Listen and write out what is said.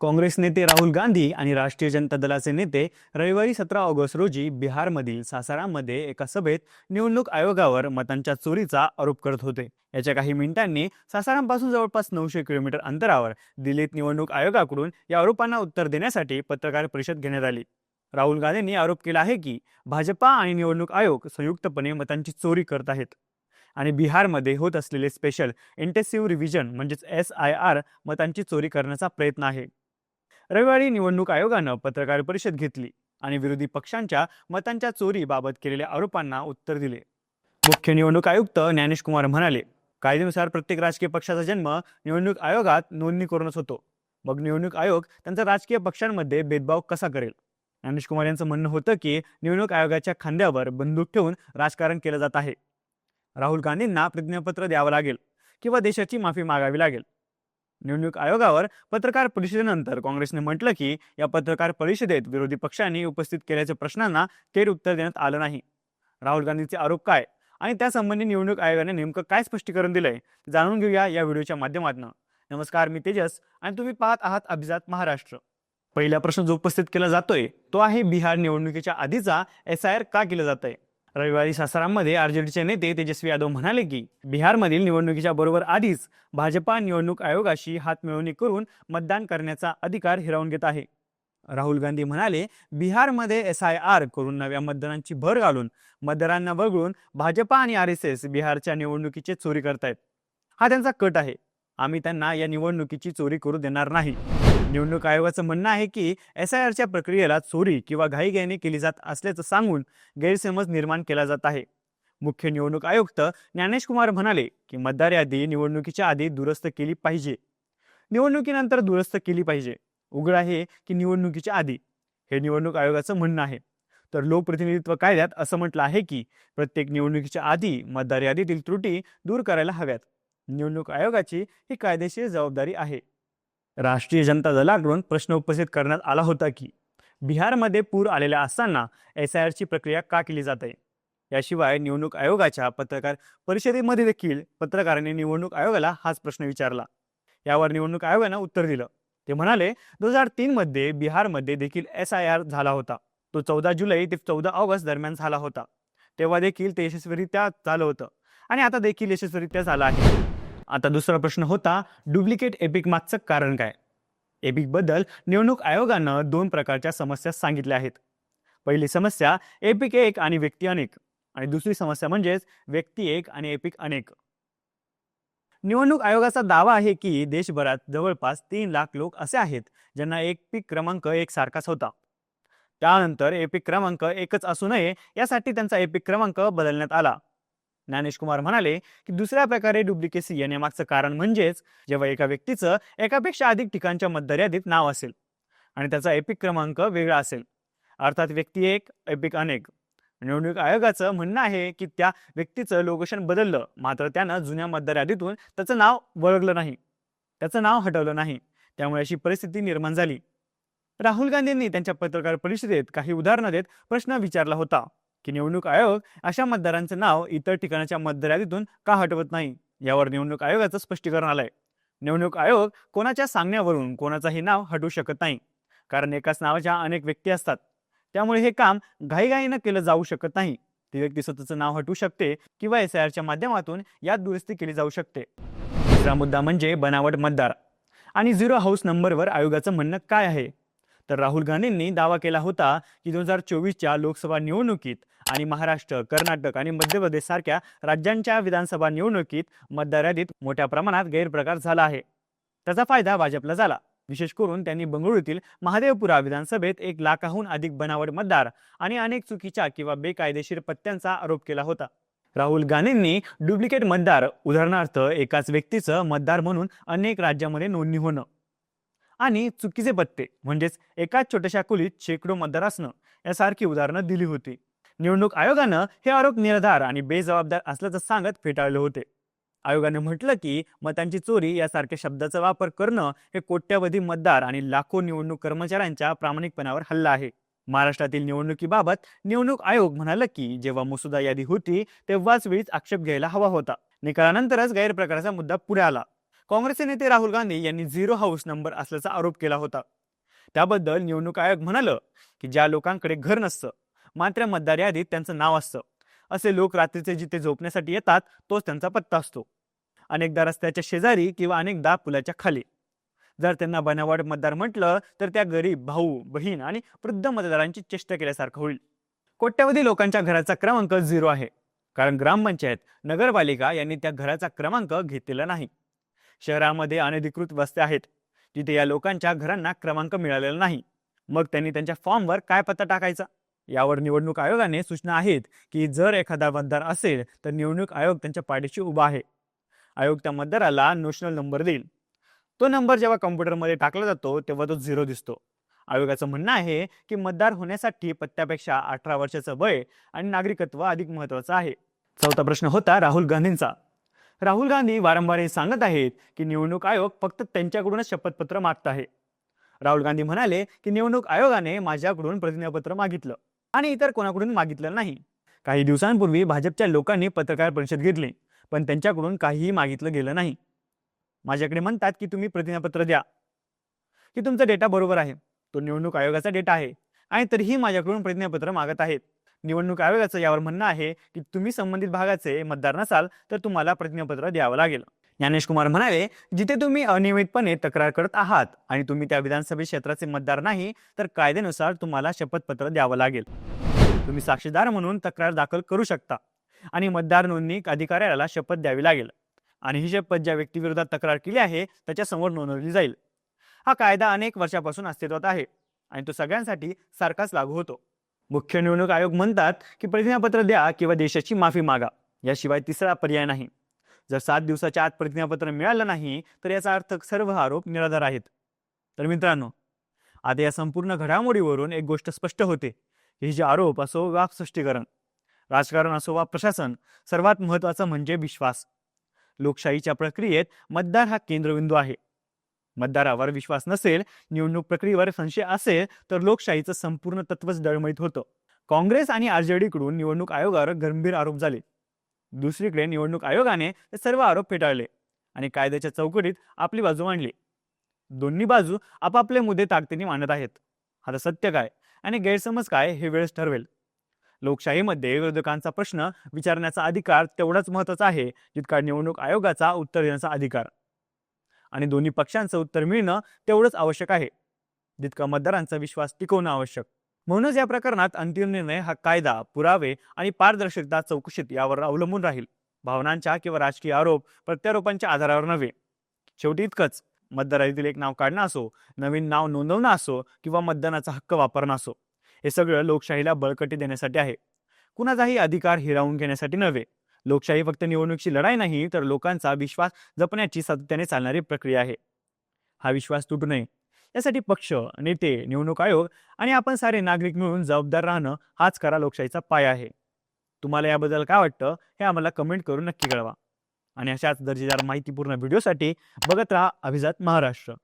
काँग्रेस नेते राहुल गांधी आणि राष्ट्रीय जनता दलाचे नेते रविवारी सतरा ऑगस्ट रोजी बिहारमधील सासाराममध्ये एका सभेत निवडणूक आयोगावर मतांच्या चोरीचा आरोप करत होते. याच्या काही मिनिटांनी सासारामपासून जवळपास नऊशे किलोमीटर अंतरावर दिल्लीत निवडणूक आयोगाकडून या आरोपांना उत्तर देण्यासाठी पत्रकार परिषद घेण्यात आली. राहुल गांधींनी आरोप केला आहे की भाजपा आणि निवडणूक आयोग संयुक्तपणे मतांची चोरी करत आहेत. आणि बिहारमध्ये होत असलेले स्पेशल इंटेन्सिव्ह रिव्हिजन म्हणजेच एस आय आर मतांची चोरी करण्याचा प्रयत्न आहे. रविवारी निवडणूक आयोगानं पत्रकार परिषद घेतली आणि विरोधी पक्षांच्या मतांच्या चोरीबाबत केलेल्या आरोपांना उत्तर दिले. मुख्य निवडणूक आयुक्त ज्ञानेश कुमार म्हणाले कायद्यानुसार प्रत्येक राजकीय पक्षाचा जन्म निवडणूक आयोगात नोंदणी करूनच होतो. मग निवडणूक आयोग त्यांचा राजकीय पक्षांमध्ये भेदभाव कसा करेल? ज्ञानेश कुमार यांचं म्हणणं होतं की निवडणूक आयोगाच्या खांद्यावर बंदूक ठेवून राजकारण केलं जात आहे. राहुल गांधींना प्रतिज्ञापत्र द्यावं लागेल किंवा देशाची माफी मागावी लागेल. निवडणूक आयोगावर पत्रकार परिषदेनंतर काँग्रेसने म्हटलं की या पत्रकार परिषदेत विरोधी पक्षांनी उपस्थित केल्याच्या प्रश्नांना थेट उत्तर देण्यात आलं नाही. राहुल गांधीचे आरोप काय? आणि त्यासंबंधी निवडणूक आयोगाने नेमकं काय स्पष्टीकरण दिलंय? ते जाणून घेऊया या व्हिडिओच्या माध्यमातून. नमस्कार मी तेजस आणि तुम्ही पाहत आहात अभिजात महाराष्ट्र. पहिला प्रश्न जो उपस्थित केला जातोय तो आहे बिहार निवडणुकीच्या आधीचा एस आय आर का केलं जात आहे रविवारी सासाराममध्ये आरजेडीचे नेते तेजस्वी यादव म्हणाले की बिहारमधील निवडणुकीच्या बरोबर आधीच भाजपा निवडणूक आयोगाशी हातमिळवणी करून मतदान करण्याचा अधिकार हिरावून घेत आहे. राहुल गांधी म्हणाले बिहारमध्ये एस आय आर करून नव्या मतदारांची भर घालून मतदारांना वगळून भाजपा आणि आर एस एस बिहारच्या निवडणुकीची चोरी करतायत. हा त्यांचा कट आहे. आम्ही त्यांना या निवडणुकीची चोरी करू देणार नाही. निवडणूक आयोगाचं म्हणणं आहे की एस आय आरच्या प्रक्रियेला चोरी किंवा घाईघाईने केली जात असल्याचं सांगून गैरसमज निर्माण केला जात आहे. मुख्य निवडणूक आयुक्त ज्ञानेश कुमार म्हणाले की मतदार यादी निवडणुकीच्या आधी दुरुस्त केली पाहिजे. निवडणुकीनंतर दुरुस्त केली पाहिजे. उघड आहे की निवडणुकीच्या आधी. हे निवडणूक आयोगाचं म्हणणं आहे. तर लोकप्रतिनिधित्व कायद्यात असं म्हटलं आहे की प्रत्येक निवडणुकीच्या आधी मतदार यादीतील त्रुटी दूर करायला हव्यात. निवडणूक आयोगाची ही कायदेशीर जबाबदारी आहे. राष्ट्रीय जनता दलाकडून प्रश्न उपस्थित करण्यात आला होता की बिहारमध्ये पूर आलेल्या असताना एस आय आरची प्रक्रिया का केली जाते याशिवाय निवडणूक आयोगाच्या पत्रकार परिषदेमध्ये देखील पत्रकारांनी निवडणूक आयोगाला हाच प्रश्न विचारला. यावर निवडणूक आयोगानं उत्तर दिलं. ते म्हणाले दोन हजार तीनमध्ये बिहारमध्ये देखील एस आय आर झाला होता. तो चौदा जुलै ते चौदा ऑगस्ट दरम्यान झाला होता. तेव्हा देखील ते यशस्वीरित्या झालं होतं. आणि आता देखील यशस्वीरित्या झालं आहे. आता दुसरा प्रश्न होता डुप्लिकेट एपिक मागचं कारण काय? एपिकबद्दल निवडणूक आयोगानं दोन प्रकारच्या समस्या सांगितल्या आहेत. पहिली समस्या एपिक एक आणि व्यक्ती अनेक. आणि दुसरी समस्या म्हणजेच व्यक्ती एक आणि एपिक अनेक. निवडणूक आयोगाचा दावा आहे की देशभरात जवळपास तीन लाख लोक असे आहेत ज्यांना एक पीक क्रमांक एक सारखाच होता. त्यानंतर एपिक क्रमांक एकच असू नये यासाठी त्यांचा एपिक क्रमांक बदलण्यात आला. ज्ञानेश कुमार म्हणाले की दुसऱ्या प्रकारे डुप्लिकेसी येण्यामागचं कारण म्हणजेच जेव्हा एका व्यक्तीचं एकापेक्षा अधिक ठिकाणच्या मतदार्यादीत नाव असेल आणि त्याचा एपिक क्रमांक वेगळा असेल. अर्थात व्यक्ती एक एपिक अनेक. निवडणूक आयोगाचं म्हणणं आहे की त्या व्यक्तीचं लोकेशन बदललं मात्र त्यानं जुन्या मतदार यादीतून त्याचं नाव वळगलं नाही. त्याचं नाव हटवलं नाही. त्यामुळे अशी परिस्थिती निर्माण झाली. राहुल गांधींनी त्यांच्या पत्रकार परिषदेत काही उदाहरणं देत प्रश्न विचारला होता. की निवडणूक आयोग अशा मतदारांचं नाव इतर ठिकाणाच्या मतदार यादीतून का हटवत नाही? यावर निवडणूक आयोगाचं स्पष्टीकरण आलंय. निवडणूक आयोग कोणाच्या सांगण्यावरून कोणाचंही नाव हटवू शकत नाही कारण एकाच नावाच्या अनेक व्यक्ती असतात. त्यामुळे हे काम घाईघाईनं केलं जाऊ शकत नाही. ती व्यक्ती स्वतःचं नाव हटवू शकते किंवा एस आय आरच्या माध्यमातून यात दुरुस्ती केली जाऊ शकते. दुसरा मुद्दा म्हणजे बनावट मतदार. आणि झिरो हाऊस नंबरवर आयोगाचं म्हणणं काय आहे? तर राहुल गांधींनी दावा केला होता की दोन हजार चोवीसच्या लोकसभा निवडणुकीत आणि महाराष्ट्र कर्नाटक आणि मध्य प्रदेश सारख्या राज्यांच्या विधानसभा निवडणुकीत मतदार यादीत मोठ्या प्रमाणात गैरप्रकार झाला आहे. त्याचा फायदा भाजपला झाला. विशेष करून त्यांनी बंगळुरूतील महादेवपुरा विधानसभेत एक लाखाहून अधिक बनावट मतदार आणि अनेक चुकीच्या किंवा बेकायदेशीर पत्त्यांचा आरोप केला होता. राहुल गांधींनी डुप्लिकेट मतदार उदाहरणार्थ एकाच व्यक्तीचं मतदार म्हणून अनेक राज्यामध्ये नोंदणी होणं आणि चुकीचे पत्ते म्हणजेच एकाच छोट्याशा खोलीत शेकडो मतदार असणं यासारखी उदाहरणं दिली होती. निवडणूक आयोगानं हे आरोप निराधार आणि बेजबाबदार असल्याचं सांगत फेटाळले होते. आयोगाने म्हटलं की मतांची चोरी यासारख्या शब्दाचा वापर करणं हे कोट्यावधी मतदार आणि लाखो निवडणूक कर्मचाऱ्यांच्या प्रामाणिकपणावर हल्ला आहे. महाराष्ट्रातील निवडणुकीबाबत निवडणूक आयोग म्हणाला की जेव्हा मसुदा यादी होती तेव्हाच वेळीच आक्षेप घ्यायला हवा होता. निकालानंतरच गैरप्रकाराचा मुद्दा पुढे आला. काँग्रेसचे नेते राहुल गांधी यांनी झिरो हाऊस नंबर असल्याचा आरोप केला होता. त्याबद्दल निवडणूक आयोग म्हणालं की ज्या लोकांकडे घर नसतं मात्र मतदार यादीत त्यांचं नाव असतं. असे लोक रात्रीचे जिथे झोपण्यासाठी येतात तोच त्यांचा पत्ता असतो. अनेकदा रस्त्याच्या शेजारी किंवा अनेकदा पुलाच्या खाली. जर त्यांना बनावट मतदार म्हटलं तर त्या गरीब भाऊ बहीण आणि वृद्ध मतदारांची चेष्टा केल्यासारखं होईल. कोट्यावधी लोकांच्या घराचा क्रमांक झिरो आहे. कारण ग्रामपंचायत नगरपालिका यांनी त्या घराचा क्रमांक घेतलेला नाही. शहरामध्ये अनधिकृत वस्त्या आहेत. जिथे या लोकांच्या घरांना क्रमांक मिळालेला नाही. मग त्यांनी त्यांच्या फॉर्मवर काय पत्ता टाकायचा? यावर निवडणूक आयोगाने सूचना आहेत की जर एखादा मतदार असेल तर निवडणूक आयोग त्यांच्या पाठीशी उभा आहे. आयोग त्या मतदाराला नोशनल नंबर देईल. तो नंबर जेव्हा कम्प्युटरमध्ये टाकला जातो तेव्हा तो झिरो दिसतो. आयोगाचं म्हणणं आहे की मतदार होण्यासाठी पत्त्यापेक्षा अठरा वर्षाचं वय आणि नागरिकत्व अधिक महत्वाचं आहे. चौथा प्रश्न होता राहुल गांधींचा. राहुल गांधी वारंवार हे सांगत आहेत की निवडणूक आयोग फक्त त्यांच्याकडूनच शपथपत्र मागत आहे. राहुल गांधी म्हणाले की निवडणूक आयोगाने माझ्याकडून प्रतिज्ञापत्र मागितलं आणि इतर कोणाकडून मागितलं नाही. काही दिवसांपूर्वी भाजपच्या लोकांनी पत्रकार परिषद घेतली पण त्यांच्याकडून काहीही मागितलं गेलं नाही. माझ्याकडे म्हणतात की तुम्ही प्रतिज्ञापत्र द्या. की तुमचा डेटा बरोबर आहे तो निवडणूक आयोगाचा डेटा आहे आणि तरीही माझ्याकडून प्रतिज्ञापत्र मागत आहेत. निवडणूक आयोगाचं यावर म्हणणं आहे की तुम्ही संबंधित भागाचे मतदार नसाल तर तुम्हाला प्रतिज्ञापत्र द्यावं लागेल. ज्ञानेश कुमार म्हणाले जिथे तुम्ही अनियमितपणे तक्रार करत आहात आणि तुम्ही त्या विधानसभा क्षेत्राचे मतदार नाही तर कायद्यानुसार तुम्हाला शपथपत्र द्यावं लागेल. तुम्ही साक्षीदार म्हणून तक्रार दाखल करू शकता आणि मतदार नोंदणी अधिकाऱ्याला शपथ द्यावी लागेल आणि ही शपथ ज्या व्यक्तीविरोधात तक्रार केली आहे त्याच्यासमोर नोंदवली जाईल. हा कायदा अनेक वर्षापासून अस्तित्वात आहे आणि तो सगळ्यांसाठी सारखाच लागू होतो. मुख्य निवडणूक आयोग म्हणतात की प्रतिज्ञापत्र द्या किंवा देशाची माफी मागा. याशिवाय तिसरा पर्याय नाही. जर सात दिवसाच्या आत प्रतिज्ञापत्र मिळालं नाही तर याचा अर्थ सर्व आरोप निराधार आहेत. तर मित्रांनो आता या संपूर्ण घडामोडीवरून एक गोष्ट स्पष्ट होते. हे जे आरोप असो वा स्पष्टीकरण राजकारण असो वा प्रशासन सर्वात महत्त्वाचं म्हणजे विश्वास. लोकशाहीच्या प्रक्रियेत मतदार हा केंद्रबिंदू आहे. मतदारावर विश्वास नसेल निवडणूक प्रक्रियेवर संशय असेल तर लोकशाहीचं संपूर्ण तत्वच डळमळीत होतं. काँग्रेस आणि आरजेडीकडून निवडणूक आयोगावर गंभीर आरोप झाले. दुसरीकडे निवडणूक आयोगाने ते सर्व आरोप फेटाळले आणि कायद्याच्या चौकटीत आपली बाजू मांडली. दोन्ही बाजू आपापले मुद्दे ताकदीने मांडत आहेत. आता सत्य काय आणि गैरसमज काय हे वेळच ठरवेल. लोकशाहीमध्ये विरोधकांचा प्रश्न विचारण्याचा अधिकार तेवढाच महत्त्वाचा आहे जितका निवडणूक आयोगाचा उत्तर देण्याचा अधिकार. आणि दोन्ही पक्षांचं उत्तर मिळणं तेवढंच आवश्यक आहे. जितका मतदारांचा विश्वास टिकवणं आवश्यक. म्हणूनच या प्रकरणात अंतिम निर्णय हा कायदा पुरावे आणि पारदर्शकता चौकशीत यावर अवलंबून राहील. भावनांच्या किंवा राजकीय आरोप प्रत्यारोपांच्या आधारावर नव्हे. शेवटी इतकंच. मतदार यादीतील एक नाव काढणं असो नवीन नाव नोंदवणं असो किंवा मतदानाचा हक्क वापरणं असो हे सगळं लोकशाहीला बळकटी देण्यासाठी आहे. कुणाचाही अधिकार हिरावून घेण्यासाठी नव्हे. लोकशाही फक्त निवडणुकीची लढाई नाही तर लोकांचा विश्वास जपण्याची सातत्याने चालणारी प्रक्रिया आहे. हा विश्वास तुटू नये. यासाठी पक्ष नेते निवडणूक आयोग आणि आपण सारे नागरिक मिळून जबाबदार राहणं हाच खरा लोकशाहीचा पाया आहे. तुम्हाला याबद्दल काय वाटतं हे आम्हाला कमेंट करून नक्की कळवा. आणि अशाच दर्जेदार माहितीपूर्ण व्हिडिओसाठी बघत राहा अभिजात महाराष्ट्र.